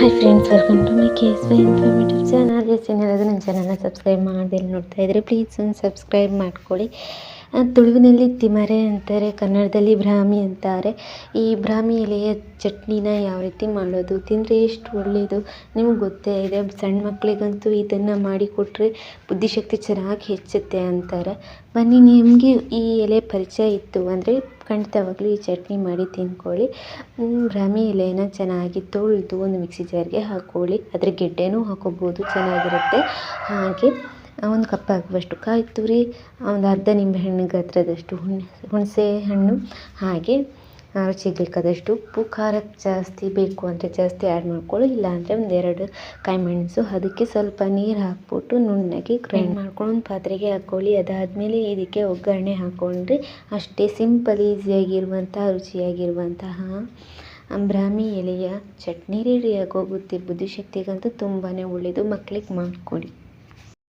Hi friends welcome to my K S Y informative channel S ಏನಾದರೂ ನನ್ನ ಚಾನಲ್ನ subscribe ಮಾಡದೆ ನೋಡ್ತಾ ಇದ್ದರೆ ಪ್ಲೀಸ್ ಒಂದು ಸಬ್ಸ್ಕ್ರೈಬ್ ಮಾಡ್ಕೊಳ್ಳಿ. ತುಳುವಿನಲ್ಲಿ ತಿಮರೆ ಅಂತಾರೆ ಕನ್ನಡದಲ್ಲಿ ಬ್ರಾಹ್ಮಿ ಅಂತಾರೆ. ಈ ಬ್ರಾಹ್ಮಿ ಎಲೆಯ ಚಟ್ನಿನ ಯಾವ ರೀತಿ ಮಾಡೋದು? ತಿಂದರೆ ಎಷ್ಟು ಒಳ್ಳೆಯದು? ನಿಮಗೆ ಗೊತ್ತೇ ಇದೆ ಸಣ್ಣ ಮಕ್ಕಳಿಗಂತೂ ಇದನ್ನು ಮಾಡಿಕೊಟ್ರೆ ಬುದ್ಧಿಶಕ್ತಿ ಚೆನ್ನಾಗಿ ಹೆಚ್ಚುತ್ತೆ ಅಂತಾರೆ. ಬನ್ನಿ ನಿಮಗೆ ಈ ಎಲೆ ಪರಿಚಯ ಇತ್ತು ಅಂದರೆ ಖಂಡಿತವಾಗ್ಲೂ ಈ ಚಟ್ನಿ ಮಾಡಿ ತಿನ್ಕೊಳ್ಳಿ ಹ್ಮ್, ಬ್ರಾಹ್ಮಿ ಎಲೆನ ಚೆನ್ನಾಗಿ ತೊಳೆದು ಒಂದು ಮಿಕ್ಸಿ ಜಾರ್ಗೆ ಹಾಕ್ಕೊಳ್ಳಿ. ಅದರ ಗೆಡ್ಡೆನೂ ಹಾಕೋಬೋದು ಚೆನ್ನಾಗಿರುತ್ತೆ. ಹಾಗೆ ಒಂದು ಕಪ್ ಆಗುವಷ್ಟು ಕಾಯಿ ತುರಿ ಒಂದು ಅರ್ಧ ನಿಂಬೆಹಣ್ಣು ಗಾತ್ರದಷ್ಟು ಹುಣ್ ಹುಣಸೆ ಹಣ್ಣು ಹಾಗೆ ರುಚಿಗೆ ಬೇಕಾದಷ್ಟು ಉಪ್ಪು, ಖಾರ ಜಾಸ್ತಿ ಬೇಕು ಅಂದರೆ ಜಾಸ್ತಿ ಆ್ಯಡ್ ಮಾಡ್ಕೊಳ್ಳಿ. ಇಲ್ಲಾಂದರೆ ಒಂದು ಎರಡು ಕಾಯಿಮೆಣಸು ಅದಕ್ಕೆ ಸ್ವಲ್ಪ ನೀರು ಹಾಕ್ಬಿಟ್ಟು ನುಣ್ಣಗೆ ಗ್ರೈಂಡ್ ಮಾಡ್ಕೊಂಡು ಒಂದು ಪಾತ್ರೆಗೆ ಹಾಕ್ಕೊಳ್ಳಿ. ಅದಾದಮೇಲೆ ಇದಕ್ಕೆ ಒಗ್ಗರಣೆ ಹಾಕ್ಕೊಂಡ್ರೆ ಅಷ್ಟೇ ಸಿಂಪಲ್ ಈಸಿಯಾಗಿರುವಂತಹ ರುಚಿಯಾಗಿರುವಂತಹ ಬ್ರಾಹ್ಮಿ ಎಲೆಯ ಚಟ್ನಿ ರೆಡಿ ಆಗೋಗುತ್ತೆ. ಬುದ್ಧಿಶಕ್ತಿಗಂತೂ ತುಂಬಾ ಒಳ್ಳೆಯದು ಮಕ್ಕಳಿಗೆ ಮಾಡಿಕೊಡಿ.